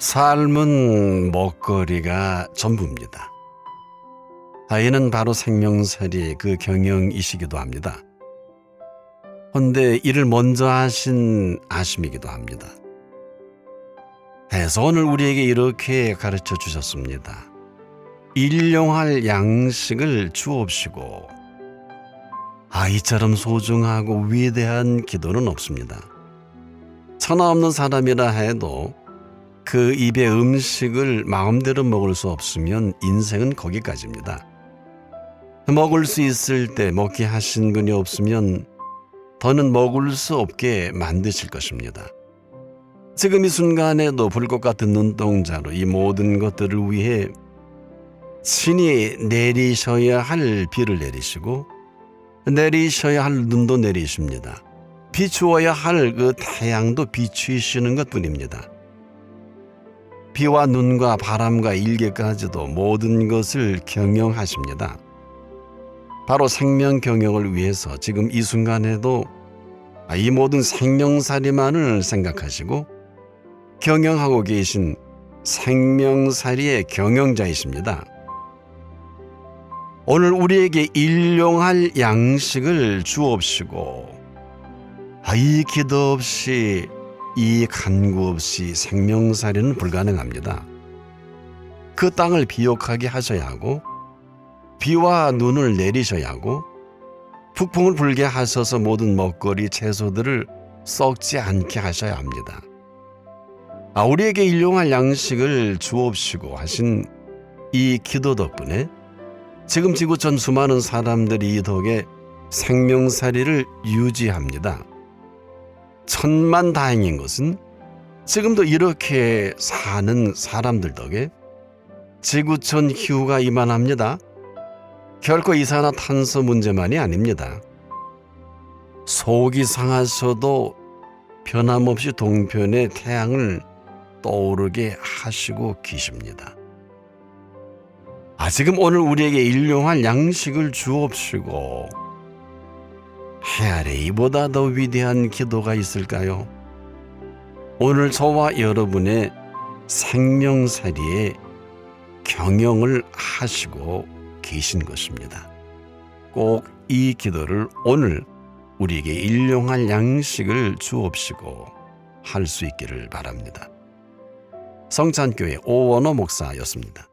삶은 먹거리가 전부입니다. 아이는 바로 생명살이의 그 경영이시기도 합니다. 헌데 이를 먼저 하신 아심이기도 합니다. 해서 오늘 우리에게 이렇게 가르쳐 주셨습니다. 일용할 양식을 주옵시고 아이처럼 소중하고 위대한 기도는 없습니다. 천하 없는 사람이라 해도 그 입의 음식을 마음대로 먹을 수 없으면 인생은 거기까지입니다. 먹을 수 있을 때 먹게 하신 분이 없으면 더는 먹을 수 없게 만드실 것입니다. 지금 이 순간에도 불꽃 같은 눈동자로 이 모든 것들을 위해 친히 내리셔야 할 비를 내리시고 내리셔야 할 눈도 내리십니다. 비추어야 할 그 태양도 비추시는 것 뿐입니다. 비와 눈과 바람과 일개까지도 모든 것을 경영하십니다. 바로 생명 경영을 위해서 지금 이 순간에도 이 모든 생명살이만을 생각하시고 경영하고 계신 생명살이의 경영자이십니다. 오늘 우리에게 일용할 양식을 주옵시고 아, 이 기도 없이 이 간구 없이 생명살이는 불가능합니다. 그 땅을 비옥하게 하셔야 하고 비와 눈을 내리셔야 하고 북풍을 불게 하셔서 모든 먹거리 채소들을 썩지 않게 하셔야 합니다. 아, 우리에게 일용할 양식을 주옵시고 하신 이 기도 덕분에 지금 지구촌 수많은 사람들이 이 덕에 생명살이를 유지합니다. 천만 다행인 것은 지금도 이렇게 사는 사람들 덕에 지구촌 기후가 이만합니다. 결코 이산화탄소 문제만이 아닙니다. 속이 상하셔도 변함없이 동편의 태양을 떠오르게 하시고 계십니다. 아, 지금 오늘 우리에게 일용할 양식을 주옵시고 해 아래 이보다 더 위대한 기도가 있을까요? 오늘 저와 여러분의 생명살이에 경영을 하시고 계신 것입니다. 꼭 이 기도를 오늘 우리에게 일용할 양식을 주옵시고 할 수 있기를 바랍니다. 성찬교회 오원호 목사였습니다.